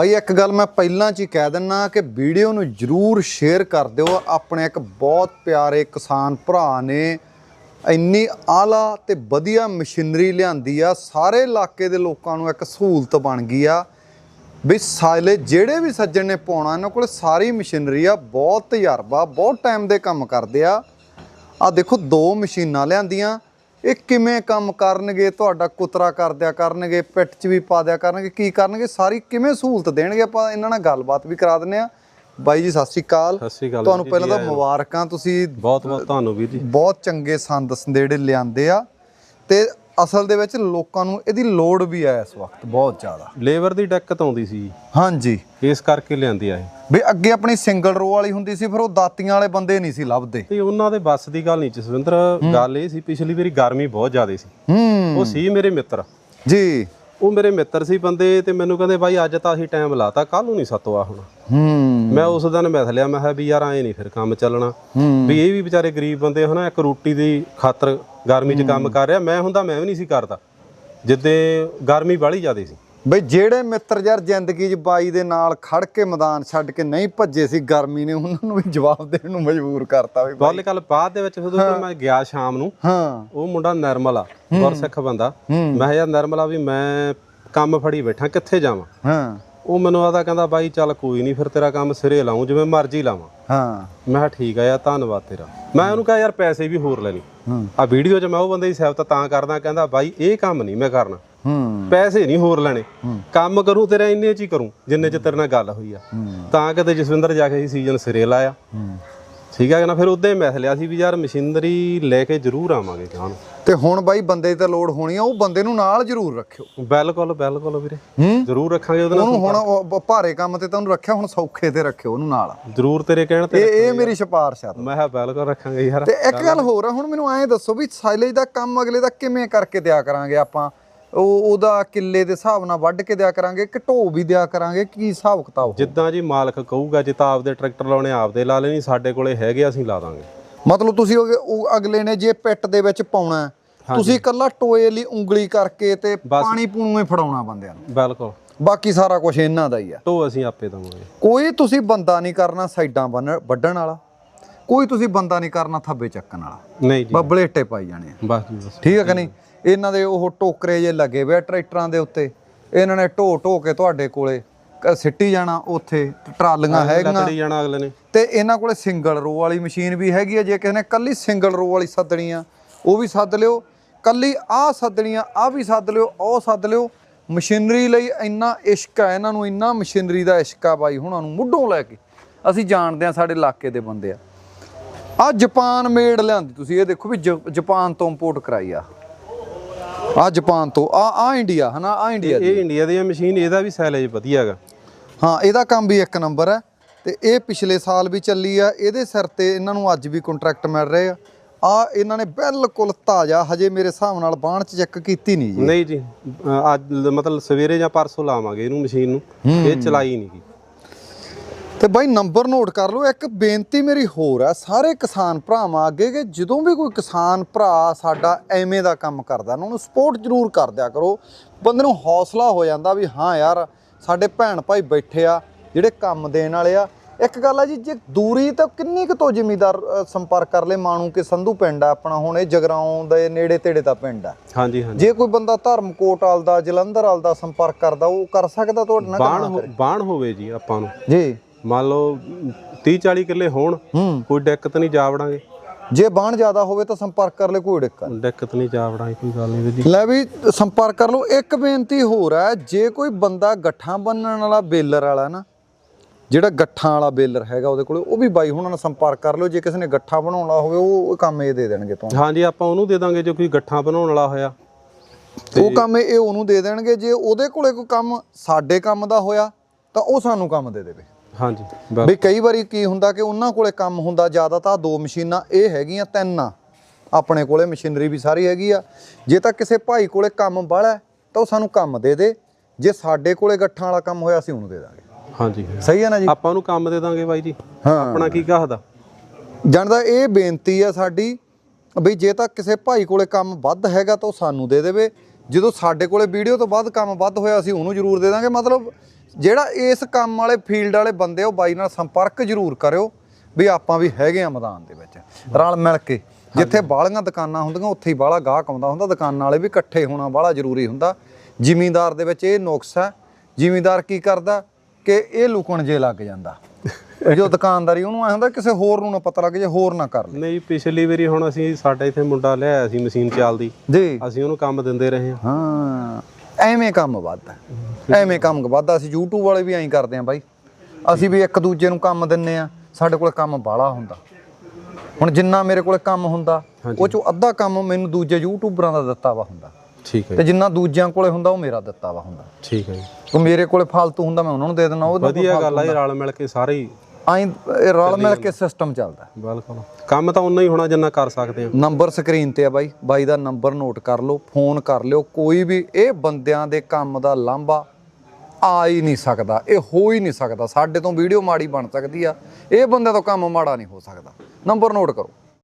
ਬਾਈ, ਇੱਕ ਗੱਲ ਮੈਂ ਪਹਿਲਾਂ ਚ ਹੀ ਕਹਿ ਦਿੰਨਾ ਕਿ ਵੀਡੀਓ ਨੂੰ ਜਰੂਰ ਸ਼ੇਅਰ ਕਰ ਦਿਓ। ਆਪਣੇ ਇੱਕ ਬਹੁਤ ਪਿਆਰੇ ਕਿਸਾਨ ਭਰਾ ਨੇ ਇੰਨੀ ਆਲਾ ਤੇ ਵਧੀਆ ਮਸ਼ੀਨਰੀ ਲਿਆਂਦੀ ਆ। ਸਾਰੇ ਇਲਾਕੇ ਦੇ ਲੋਕਾਂ ਨੂੰ ਇੱਕ ਸਹੂਲਤ ਬਣ ਗਈ ਆ ਵੀ ਸਾਲੇ ਜਿਹੜੇ ਵੀ ਸੱਜਣ ਨੇ ਪਾਉਣਾ, ਇਹਨਾਂ ਕੋਲ ਸਾਰੀ ਮਸ਼ੀਨਰੀ ਆ। ਬਹੁਤ ਤਜਰਬਾ, ਬਹੁਤ ਟਾਈਮ ਦੇ ਕੰਮ ਕਰਦੇ ਆ। ਆ ਦੇਖੋ, ਦੋ ਮਸ਼ੀਨਾਂ ਲਿਆਂਦੀਆਂ। ਇਹ ਕਿਵੇਂ ਕੰਮ ਕਰਨਗੇ ਤੁਹਾਡਾ ਕੁਤਰਾ ਕਰ ਦਿਆ ਕਰਨਗੇ ਪਿੱਠ 'ਚ ਵੀ ਪਾ ਦਿਆ ਕਰਨਗੇ ਕੀ ਕਰਨਗੇ ਸਾਰੀ ਕਿਵੇਂ ਸਹੂਲਤ ਦੇਣਗੇ ਆਪਾਂ ਇਹਨਾਂ ਨਾਲ ਗੱਲਬਾਤ ਵੀ ਕਰਾ ਦਿੰਨੇ ਆ ਬਾਈ ਜੀ ਸਤਿ ਸ਼੍ਰੀ ਅਕਾਲ। ਤੁਹਾਨੂੰ ਪਹਿਲਾਂ ਤਾਂ। ਮੁਬਾਰਕਾਂ ਤੁਸੀਂ ਬਹੁਤ ਬਹੁਤ ਤੁਹਾਨੂੰ ਵੀਰ ਜੀ। ਬਹੁਤ ਚੰਗੇ ਸੰਦ ਸੰਦੇੜੇ ਲਿਆਂਦੇ ਆ। ਤੇ ਅਸਲ ਦੇ ਵਿੱਚ ਲੋਕਾਂ ਨੂੰ ਇਹਦੀ ਲੋੜ ਵੀ ਆ ਇਸ ਵਕਤ ਬਹੁਤ ਜ਼ਿਆਦਾ। ਲੇਬਰ ਦੀ ਦਿੱਕਤ ਆਉਂਦੀ ਸੀ। ਹਾਂਜੀ। ਇਸ ਕਰਕੇ ਲਿਆਂਦੀ ਆ ਇਹ। ਵੀ ਅੱਗੇ ਆਪਣੀ ਸਿੰਗਲ ਰੋ ਵਾਲੀ ਹੁੰਦੀ ਸੀ ਫਿਰ ਉਹ ਦਾਤੀਆਂ ਵਾਲੇ ਬੰਦੇ ਨਹੀਂ ਸੀ ਲੱਭਦੇ। ਤੇ ਉਹਨਾਂ ਦੇ ਬੱਸ ਦੀ ਗੱਲ ਨਹੀਂ ਜਸਵਿੰਦਰ ਗੱਲ ਇਹ ਸੀ ਪਿਛਲੀ ਵਾਰੀ ਗਰਮੀ ਬਹੁਤ ਜ਼ਿਆਦਾ ਸੀ। ਹੂੰ। ਉਹ ਸੀ ਮੇਰੇ ਮਿੱਤਰ। ਜੀ। ਉਹ ਮੇਰੇ ਮਿੱਤਰ ਸੀ ਬੰਦੇ ਤੇ ਮੈਨੂੰ ਕਹਿੰਦੇ ਬਾਈ ਅੱਜ ਤਾਂ ਅਸੀਂ ਟਾਈਮ ਲਾਤਾ ਕੱਲ ਨੂੰ ਨਹੀਂ ਸਤਵਾ ਹੁਣ। ਹੂੰ। ਮੈਂ ਉਸ ਦਿਨ ਮਿਥ ਲਿਆ ਮੈਂ ਕਿਹਾ ਵੀ ਯਾਰ ਐ ਨਹੀਂ ਫਿਰ ਕੰਮ ਚੱਲਣਾ। ਵੀ ਇਹ ਵੀ ਵਿਚਾਰੇ ਗਰੀਬ ਬੰਦੇ ਹਨਾ ਇੱਕ ਰੋਟੀ ਦੀ ਖਾਤਰ ਗਰਮੀ 'ਚ ਕੰਮ ਕਰ ਰਿਹਾ। ਮੈਂ ਹੁੰਦਾ ਮੈਂ ਵੀ ਨਹੀਂ ਸੀ ਕਰਦਾ। ਜਿੱਦੇ ਗਰਮੀ ਬਾਹਲੀ ਜ਼ਿਆਦਾ ਸੀ। ਬਈ ਜਿਹੜੇ ਮਿੱਤਰ ਯਾਰ ਜ਼ਿੰਦਗੀ 'ਚ ਬਾਈ ਦੇ ਨਾਲ ਖੜ ਕੇ ਮੈਦਾਨ ਛੱਡ ਕੇ ਨਹੀਂ ਭੱਜੇ ਸੀ ਗਰਮੀ ਨੇ ਉਹਨਾਂ ਨੂੰ ਵੀ ਜਵਾਬ ਦੇਣ ਨੂੰ ਮਜਬੂਰ ਕਰਤਾ ਵੀ ਗੱਲ ਕੱਲ ਬਾਅਦ ਦੇ ਵਿੱਚ ਜਦੋਂ ਮੈਂ ਗਿਆ ਸ਼ਾਮ ਨੂੰ ਹਾਂ। ਉਹ ਮੁੰਡਾ ਨਰਮਲ ਆ ਗੁਰਸਿੱਖ ਬੰਦਾ। ਮੈਂ ਯਾਰ ਨਰਮਲ ਆ ਵੀ ਮੈਂ ਕੰਮ ਫੜੀ ਬੈਠਾ ਕਿੱਥੇ ਜਾਵਾਂ? ਹਾਂ। ਉਹ ਮੈਨੂੰ ਆਦਾ ਕਹਿੰਦਾ ਬਾਈ ਚੱਲ ਕੋਈ ਨਹੀਂ ਫਿਰ ਤੇਰਾ ਕੰਮ ਸਿਰੇ ਲਾਉਂ ਜਿਵੇਂ ਮਰਜ਼ੀ ਲਾਵਾਂ। ਹਾਂ। ਮੈਂ ਕਿਹਾ ਠੀਕ ਆ ਯਾਰ ਧੰਨਵਾਦ ਤੇਰਾ। ਮੈਂ ਉਹਨੂੰ ਕਿਹਾ ਯਾਰ ਪੈਸੇ ਵੀ ਹੋਰ ਲੈ ਲਈ। ਆ ਵੀਡੀਓ 'ਚ ਮੈਂ ਉਹ ਬੰਦੇ ਦੀ ਸਿਫਤ ਤਾਂ ਕਰਦਾ ਕਹਿੰਦਾ ਬਾਈ ਇਹ ਕੰਮ ਨਹੀਂ ਮੈਂ ਕਰਨਾ। ਪੈਸੇ ਨਹੀਂ ਹੋਰ ਲੈਣੇ। ਕੰਮ ਕਰੂੰ ਤੇਰਾ ਇੰਨੇ 'ਚ ਹੀ ਕਰੂੰ ਜਿੰਨੇ 'ਚ ਤੇਰੇ ਨਾਲ ਗੱਲ ਹੋਈ ਆ। ਤਾਂ ਕਿਤੇ ਜਸਵਿੰਦਰ ਜਾ ਕੇ ਸੀਜ਼ਨ ਸਿਰੇ ਲਾਇਆ। ਠੀਕ ਹੈ ਨਾ? ਫਿਰ ਉਦੋਂ ਹੀ ਲਿਆ ਸੀ ਵੀ ਯਾਰ ਮਸ਼ੀਨਰੀ ਲੈ ਕੇ ਜ਼ਰੂਰ ਆਵਾਂਗੇ ਕਿਹਾਂ ਨੂੰ। ਤੇ ਹੁਣ ਬਾਈ ਬੰਦੇ ਦੀ ਤਾਂ ਲੋੜ ਹੋਣੀ ਆ ਉਹ ਬੰਦੇ ਨੂੰ ਨਾਲ ਜ਼ਰੂਰ ਰੱਖਿਓ। ਬਿਲਕੁਲ ਬਿਲਕੁਲ ਵੀਰੇ। ਜ਼ਰੂਰ ਰੱਖਾਂਗੇ ਉਹਦੇ ਨਾਲ ਉਹਨੂੰ ਹੁਣ ਉਹ ਭਾਰੇ ਕੰਮ ਤੇ ਤੁਹਾਨੂੰ ਰੱਖਿਆ ਹੁਣ ਸੌਖੇ ਤੇ ਰੱਖਿਓ ਉਹਨੂੰ ਨਾਲ। ਜ਼ਰੂਰ ਤੇਰੇ ਕਹਿਣ ਤੇ ਇਹ ਇਹ ਮੇਰੀ ਸਿਫਾਰਿਸ਼ ਆ। ਮੈਂ ਕਿਹਾ ਬਿਲਕੁਲ ਰੱਖਾਂਗੇ ਯਾਰ। ਤੇ ਇੱਕ ਗੱਲ ਹੋਰ ਆ ਹੁਣ ਮੈਨੂੰ ਐਂ ਦੱਸੋ ਵੀ ਸਾਈਲੇਜ ਦਾ ਕੰਮ ਅਗਲੇ ਦਾ ਕਿਵੇਂ ਕਰਕੇ ਦਿਆ ਕਰਾਂਗੇ ਆਪਾਂ? ਉਹ ਉਹਦਾ ਕਿੱਲੇ ਦੇ ਹਿਸਾਬ ਨਾਲ ਵੱਢ ਕੇ ਦਿਆ ਕਰਾਂਗੇ ਕਿ ਢੋ ਵੀ ਦਿਆ ਕਰਾਂਗੇ ਕੀ ਹਿਸਾਬ ਕਿਤਾਬ ਜਿੱਦਾਂ ਜੀ ਮਾਲਕ ਕਹੂਗਾ ਜੇ ਤਾਂ ਆਪਦੇ ਟਰੈਕਟਰ ਲਾਉਣੇ ਆਪਦੇ ਲਾ ਲੈਣੀ ਸਾਡੇ ਕੋਲੇ ਹੈਗੇ ਅਸੀਂ ਲਾ ਦਾਂਗੇ। ਮਤਲਬ ਤੁਸੀਂ ਉਹ ਉਹ ਅਗਲੇ ਨੇ ਜੇ ਪਿੱਟ ਦੇ ਵਿੱਚ ਪਾਉਣਾ ਹੈ, ਤੁਸੀਂ ਇਕੱਲਾ ਟੋਏ ਲਈ ਉਂਗਲੀ ਕਰਕੇ ਤੇ ਪਾਣੀ ਪੂਣੂ ਹੀ ਫੜਾਉਣਾ ਬੰਦਿਆਂ ਨੂੰ। ਬਿਲਕੁਲ। ਬਾਕੀ ਸਾਰਾ ਕੁਝ ਇਹਨਾਂ ਦਾ ਹੀ ਆ ਢੋ ਅਸੀਂ ਆਪੇ ਦਵਾਂਗੇ। ਕੋਈ ਤੁਸੀਂ ਬੰਦਾ ਨਹੀਂ ਕਰਨਾ ਸਾਈਡਾਂ ਬੰਨ ਵੱਢਣ ਵਾਲਾ। ਕੋਈ ਤੁਸੀਂ ਬੰਦਾ ਨਹੀਂ ਕਰਨਾ ਥੱਬੇ ਚੱਕਣ ਵਾਲਾ। ਨਹੀਂ ਜੀ। ਬੱਬਲੇਟੇ ਪਾਈ ਜਾਣੇ ਆ। ਬਸ ਜੀ ਬਸ। ਠੀਕ ਹੈ ਕਿ ਨਹੀਂ? ਇਹਨਾਂ ਦੇ ਉਹ ਟੋਕਰੇ ਜੇ ਲੱਗੇ ਆ ਟਰੈਕਟਰਾਂ ਦੇ ਉੱਤੇ। ਇਹਨਾਂ ਨੇ ਢੋ ਢੋ ਕੇ ਤੁਹਾਡੇ ਕੋਲੇ ਸਿੱਟੀ ਜਾਣਾ ਉੱਥੇ ਟਰਾਲੀਆਂ ਹੈਗੀਆਂ। ਲੱਕੜੀ ਜਾਣਾ ਅਗਲੇ ਨੇ। ਤੇ ਇਹਨਾਂ ਕੋਲੇ ਸਿੰਗਲ ਰੋ ਵਾਲੀ ਮਸ਼ੀਨ ਵੀ ਹੈਗੀ ਆ ਜੇ ਕਿਸੇ ਨੇ ਕੱਲੀ ਸਿੰਗਲ ਰੋ ਵਾਲੀ ਸੱਦਣੀ ਆ ਉਹ ਵੀ ਸੱਦ ਲਿਓ। ਕੱਲੀ ਆਹ ਸੱਦਣੀ ਆ ਆ ਵੀ ਸੱਦ ਲਿਓ ਉਹ ਸੱਦ ਲਿਓ। ਮਸ਼ੀਨਰੀ ਲਈ ਇੰਨਾ ਇਸ਼ਕ ਆ ਇਹਨਾਂ ਨੂੰ ਇੰਨਾ ਮਸ਼ੀਨਰੀ ਦਾ ਇਸ਼ਕ ਆ ਬਾਈ ਹੁਣਾਂ ਨੂੰ ਮੁੱਢੋਂ ਲੈ ਕੇ। ਅਸੀਂ ਜਾਣਦੇ ਆ ਸਾਡੇ ਇਲਾਕੇ ਦੇ ਬੰਦੇ ਆ। ਆ ਜਾਪਾਨ ਮੇਡ ਲਿਆਂਦੀ ਤੁਸੀਂ ਇਹ ਦੇਖੋ ਵੀ ਜਾਪਾਨ ਤੋਂ ਇੰਪੋਰਟ ਕਰਾਈ ਆ। ਆ ਜਾਪਾਨ ਤੋਂ ਆ ਆ ਇੰਡੀਆ ਹਨਾ ਆ ਇੰਡੀਆ ਦੀ। ਇਹ ਇੰਡੀਆ ਦੀ ਮਸ਼ੀਨ ਇਹਦਾ ਵੀ ਸਾਈਲੇਜ ਵਧੀਆ ਹੈਗਾ ਹਾਂ ਇਹਦਾ ਕੰਮ ਵੀ ਇੱਕ ਨੰਬਰ ਹੈ ਤੇ ਇਹ ਪਿਛਲੇ ਸਾਲ ਵੀ ਚੱਲੀ ਆ ਇਹਦੇ ਸਿਰ ਤੇ ਇਹਨਾਂ ਨੂੰ ਅੱਜ ਵੀ ਕੰਟਰੈਕਟ ਮਿਲ ਰਹੇ ਆ। ਆ ਇਹਨਾਂ ਨੇ ਬਿਲਕੁਲ ਤਾਜ਼ਾ ਹਜੇ ਮੇਰੇ ਹਿਸਾਬ ਨਾਲ ਬਾਣ ਚ ਚੈੱਕ ਕੀਤੀ ਨਹੀਂ ਜੀ। ਨਹੀਂ ਜੀ ਅੱਜ ਮਤਲਬ ਸਵੇਰੇ ਜਾਂ ਪਰਸੋਂ ਲਾਵਾਂਗੇ ਇਹਨੂੰ ਮਸ਼ੀਨ ਨੂੰ ਇਹ ਚਲਾਈ ਨਹੀਂ ਗਈ। ਤੇ ਬਾਈ ਨੰਬਰ ਨੋਟ ਕਰ ਲਓ ਇੱਕ ਬੇਨਤੀ ਮੇਰੀ ਹੋਰ ਆ ਸਾਰੇ ਕਿਸਾਨ ਭਰਾਵਾਂ ਅੱਗੇ ਕਿ ਜਦੋਂ ਵੀ ਕੋਈ ਕਿਸਾਨ ਭਰਾ ਸਾਡਾ ਐਵੇਂ ਦਾ ਕੰਮ ਕਰਦਾ ਨਾ ਉਹਨੂੰ ਸਪੋਰਟ ਜ਼ਰੂਰ ਕਰ ਦਿਆ ਕਰੋ। ਬੰਦੇ ਨੂੰ ਹੌਸਲਾ ਹੋ ਜਾਂਦਾ ਵੀ ਹਾਂ ਯਾਰ ਸਾਡੇ ਭੈਣ ਭਾਈ ਬੈਠੇ ਆ ਜਿਹੜੇ ਕੰਮ ਦੇਣ ਵਾਲੇ ਆ। ਇੱਕ ਗੱਲ ਆ ਜੀ ਜੇ ਦੂਰੀ ਤਾਂ ਕਿੰਨੀ ਕੁ ਤੋਂ ਜ਼ਿਮੀਦਾਰ ਸੰਪਰਕ ਕਰ ਲੇ ਮਾਣੂ ਕੇ ਸੰਧੂ ਪਿੰਡ ਆ ਆਪਣਾ ਹੁਣ ਇਹ ਜਗਰਾਉਂ ਦੇ ਨੇੜੇ ਤੇੜੇ ਦਾ ਪਿੰਡ ਆ। ਹਾਂਜੀ ਹਾਂਜੀ। ਜੇ ਕੋਈ ਬੰਦਾ ਧਰਮਕੋਟ ਵਾਲ ਦਾ ਜਲੰਧਰ ਵਾਲ ਦਾ ਸੰਪਰਕ ਕਰਦਾ ਉਹ ਕਰ ਸਕਦਾ ਤੁਹਾਡੇ ਨਾਲ ਨਾ ਬਾਣ ਹੋਵੇ ਜੀ ਆਪਾਂ ਨੂੰ। ਜੀ। ਮੰਨ ਲਓ 30 40 ਕਿੱਲੇ ਹੋਣ ਹੂੰ। ਕੋਈ ਦਿੱਕਤ ਨਹੀਂ ਜਾ ਵੜਾਂਗੇ। ਜੇ ਬਾਣ ਜ਼ਿਆਦਾ ਹੋਵੇ ਤਾਂ ਸੰਪਰਕ ਕਰ ਲੈ ਕੋਈ ਦਿੱਕਤ ਨਹੀਂ। ਦਿੱਕਤ ਨਹੀਂ ਜਾ ਵੜਾਂਗੇ ਕੋਈ ਗੱਲ ਨਹੀਂ ਵੀਰ ਜੀ। ਲੈ ਵੀ ਸੰਪਰਕ ਕਰ ਲਓ ਇੱਕ ਬੇਨਤੀ ਹੋਰ ਹੈ ਜੇ ਕੋਈ ਬੰਦਾ ਗੱਠਾਂ ਬੰਨਣ ਵਾਲਾ ਬੇਲਰ ਵਾਲਾ ਨਾ ਜਿਹੜਾ ਗੱਠਾਂ ਵਾਲਾ ਬੇਲਰ ਹੈਗਾ ਉਹਦੇ ਕੋਲੇ ਉਹ ਵੀ ਬਾਈ ਹੁਣਾਂ ਨਾਲ ਸੰਪਰਕ ਕਰ ਲਿਓ ਜੇ ਕਿਸੇ ਨੇ ਗੱਠਾਂ ਬਣਾਉਣਾ ਹੋਵੇ ਉਹ ਉਹ ਕੰਮ ਇਹ ਦੇ ਦੇਣਗੇ ਤੁਹਾਨੂੰ। ਹਾਂਜੀ ਆਪਾਂ ਉਹਨੂੰ ਦੇ ਦਾਂਗੇ ਜੇ ਕੋਈ ਗੱਠਾਂ ਬਣਾਉਣ ਵਾਲਾ ਹੋਇਆ। ਉਹ ਕੰਮ ਇਹ ਉਹਨੂੰ ਦੇ ਦੇਣਗੇ ਜੇ ਉਹਦੇ ਕੋਲੇ ਕੋਈ ਕੰਮ ਸਾਡੇ ਕੰਮ ਦਾ ਹੋਇਆ ਤਾਂ ਉਹ ਸਾਨੂੰ ਕੰਮ ਦੇ ਦੇਵੇ। ਹਾਂਜੀ। ਬਿਲ- ਵੀ ਕਈ ਵਾਰੀ ਕੀ ਹੁੰਦਾ ਕਿ ਉਹਨਾਂ ਕੋਲੇ ਕੰਮ ਹੁੰਦਾ ਜ਼ਿਆਦਾ ਤਾਂ ਦੋ ਮਸ਼ੀਨਾਂ ਇਹ ਹੈਗੀਆਂ ਤਿੰਨ। ਆ ਆਪਣੇ ਕੋਲੇ ਮਸ਼ੀਨਰੀ ਵੀ ਸਾਰੀ ਹੈਗੀ ਆ। ਜੇ ਤਾਂ ਕਿਸੇ ਭਾਈ ਕੋਲੇ ਕੰਮ ਬਾਹਲਾ ਹੈ, ਤਾਂ ਉਹ ਸਾਨੂੰ ਕੰਮ ਦੇ ਦੇ। ਜੇ ਸਾਡੇ ਕੋਲੇ ਗੱਠਾਂ ਵਾਲਾ ਕੰਮ ਹੋਇਆ ਅਸੀਂ ਉਹਨੂੰ ਦੇ ਦਾਂਗੇ। ਹਾਂਜੀ। ਸਹੀ ਹੈ ਨਾ ਜੀ? ਆਪਾਂ ਉਹਨੂੰ ਕੰਮ ਦੇ ਦਾਂਗੇ ਬਾਈ ਜੀ। ਹਾਂ। ਆਪਣਾ ਕੀ ਕਹਦਾ ਜਾਣਦਾ ਇਹ ਬੇਨਤੀ ਆ ਸਾਡੀ ਵੀ ਜੇ ਤਾਂ ਕਿਸੇ ਭਾਈ ਕੋਲੇ ਕੰਮ ਵੱਧ ਹੈਗਾ ਤਾਂ ਉਹ ਸਾਨੂੰ ਦੇ ਦੇਵੇ। ਜਦੋਂ ਸਾਡੇ ਕੋਲੇ ਵੀਡੀਓ ਤੋਂ ਬਾਅਦ ਕੰਮ ਵੱਧ ਹੋਇਆ ਅਸੀਂ ਉਹਨੂੰ ਜ਼ਰੂਰ ਦੇ ਦਾਂਗੇ। ਮਤਲਬ ਜਿਹੜਾ ਇਸ ਕੰਮ ਵਾਲੇ ਫੀਲਡ ਵਾਲੇ ਬੰਦੇ ਉਹ ਬਾਈ ਨਾਲ ਸੰਪਰਕ ਜ਼ਰੂਰ ਕਰਿਓ ਵੀ ਆਪਾਂ ਵੀ ਹੈਗੇ ਆ ਮੈਦਾਨ ਦੇ ਵਿੱਚ। ਰਲ ਮਿਲ ਕੇ ਜਿੱਥੇ ਬਾਲੀਆਂ ਦੁਕਾਨਾਂ ਹੁੰਦੀਆਂ ਉੱਥੇ ਹੀ ਬਾਹਲਾ ਗਾਹਕ ਆਉਂਦਾ ਹੁੰਦਾ। ਦੁਕਾਨਾਂ ਵਾਲੇ ਵੀ ਇਕੱਠੇ ਹੋਣਾ ਬਾਹਲਾ ਜ਼ਰੂਰੀ ਹੁੰਦਾ। ਜ਼ਿਮੀਂਦਾਰ ਦੇ ਵਿੱਚ ਇਹ ਨੁਕਸ ਹੈ ਜ਼ਿਮੀਂਦਾਰ ਕੀ ਕਰਦਾ ਕਿ ਇਹ ਲੁਕਣ ਜੇ ਲੱਗ ਜਾਂਦਾ। ਜੋ ਦੁਕਾਨਦਾਰੀ ਉਹਨੂੰ ਐ ਹੁੰਦਾ ਕਿਸੇ ਹੋਰ ਨੂੰ ਨਾ ਪਤਾ ਲੱਗ ਜੇ ਹੋਰ ਨਾ ਕਰ ਲੈ। ਨਹੀਂ ਪਿਛਲੀ ਵਾਰੀ ਹੁਣ ਅਸੀਂ ਸਾਡੇ ਇੱਥੇ ਮੁੰਡਾ ਲਿਆਇਆ ਸੀ ਮਸ਼ੀਨ ਚੱਲਦੀ ਜੀ। ਅਸੀਂ ਉਹਨੂੰ ਕੰਮ ਦਿੰਦੇ ਰਹੇ ਹਾਂ। ਹਾਂ ਐਵੇਂ ਕੰਮ ਵੱਧਦਾ। ਐਵੇਂ ਕੰਮ ਵੱਧਦਾ। ਅਸੀਂ YouTube ਵਾਲੇ ਵੀ ਐਂ ਕਰਦੇ ਆਂ ਬਾਈ। ਅਸੀਂ ਵੀ ਇੱਕ ਦੂਜੇ ਨੂੰ ਕੰਮ ਦਿੰਨੇ ਆ ਸਾਡੇ ਕੋਲ ਕੰਮ ਬਾਲਾ ਹੁੰਦਾ। ਹੁਣ ਜਿੰਨਾ ਮੇਰੇ ਕੋਲ ਕੰਮ ਹੁੰਦਾ ਉਹ ਚੋਂ ਅੱਧਾ ਕੰਮ ਮੈਨੂੰ ਦੂਜੇ ਯੂਟਿਊਬਰਾਂ ਦਾ ਦਿੱਤਾ ਵਾ ਹੁੰਦਾ। ਠੀਕ ਹੈ ਤੇ ਜਿੰਨਾ ਦੂਜਿਆਂ ਕੋਲੇ ਹੁੰਦਾ ਉਹ ਮੇਰਾ ਦਿੱਤਾ ਵਾ ਹੁੰਦਾ। ਠੀਕ ਹੈ ਜੀ। ਉਹ ਮੇਰੇ ਕੋਲੇ ਫਾਲਤੂ ਹੁੰਦਾ ਮੈਂ ਉਹਨਾਂ ਨੂੰ ਦੇ ਦਿੰਦਾ ਉਹ ਵਧੀਆ ਗੱਲ ਆ ਇਹ ਰਲ ਮਿਲ ਕੇ ਸਾਰੇ ਹੀ ਐਂ ਇਹ ਰਲ ਮਿਲ ਕੇ ਸਿਸਟਮ ਚੱਲਦਾ। ਬਿਲਕੁਲ। ਕੰਮ ਤਾਂ ਉਨਾ ਹੀ ਹੋਣਾ ਜਿੰਨਾ ਕਰ ਸਕਦੇ ਹਾਂ। ਨੰਬਰ ਸਕਰੀਨ ਤੇ ਆ ਬਾਈ ਬਾਈ ਦਾ ਨੰਬਰ ਨੋਟ ਕਰ ਲਓ ਫੋਨ ਕਰ ਲਿਓ ਕੋਈ ਵੀ ਇਹ ਬੰਦਿਆਂ ਦੇ ਕੰਮ ਦਾ ਲਾਂਭਾ ਆ ਹੀ ਨਹੀਂ ਸਕਦਾ ਇਹ ਹੋ ਹੀ ਨਹੀਂ ਸਕਦਾ। ਸਾਡੇ ਤੋਂ ਵੀਡੀਓ ਮਾੜੀ ਬਣ ਸਕਦੀ ਆ ਇਹ ਬੰਦੇ ਤੋਂ ਕੰਮ ਮਾੜਾ ਨਹੀਂ ਹੋ ਸਕਦਾ। ਨੰਬਰ ਨੋਟ ਕਰੋ।